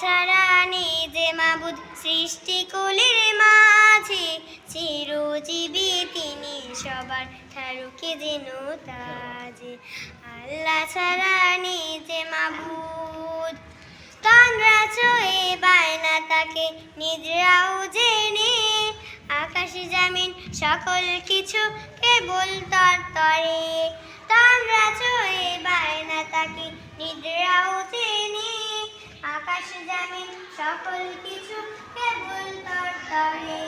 ছাড়া নেই যে সৃষ্টি কুলের মাঝে চিরজীবী তিনি সবার ঠারুকে যেন তাজে। আল্লাহ ছাড়া নেই যে মাবুদ তন্দ্রা ছয়ে বায়না তাকে নিদ্রাও জেনে। আকাশ জামিন সকল কিছু কেবল তর সকল কিছু কেবল তার তরে।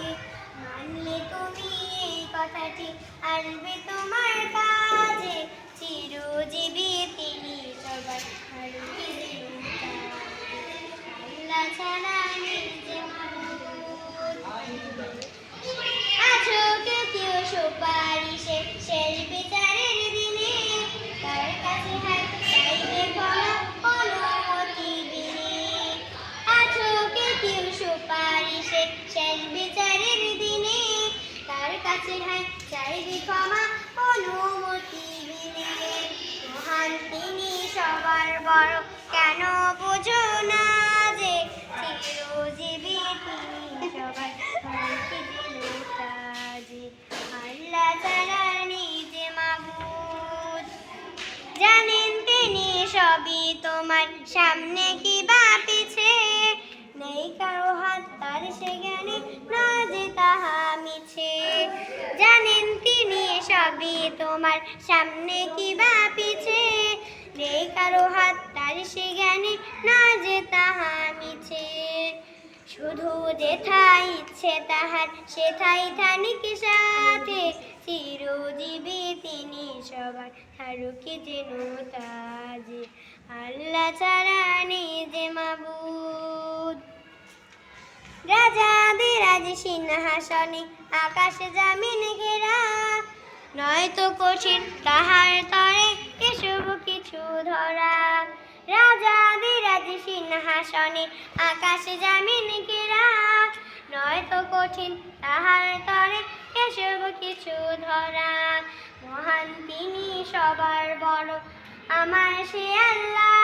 মানলে তুমি এই কথাটি আসবে তোমার বিচারের দিনে তার কাছে হাত চাইবে ক্ষমা অনুমতি বিনে। মহান তিনি সবার বড়, কেন বোঝো না যে চিরজীবী তিনি সবার আল্লাহ তারা নিজে মাবুদ। জানেন তিনি সবই তোমার সামনে কি বা হাত তার সে জ্ঞানে না যে তাহা মিছে। জানেন তিনি সবই তোমার সামনে কি বা পিছে। নেই কারও হাত, তার সে জ্ঞানে না যে তাহা মিছে। শুধু যেথায় ইচ্ছে তাহার, সেথাই থানিক সাথে। চিরজীবী তিনি সবার হারুকে যেন তাজে। আল্লাহ ছাড়া নিজে মাবুদ। আজ সিংহাসনে আকাশ জামিন ঘেরা। নয়তো কঠিন তাহার তরে এসব কিছু ধরা। আজ সিংহাসনে জামিন ঘেরা। কঠিন তাহার তরে কিছু ধরা। মহান তিনি সবার বড়, আমার আল্লাহ।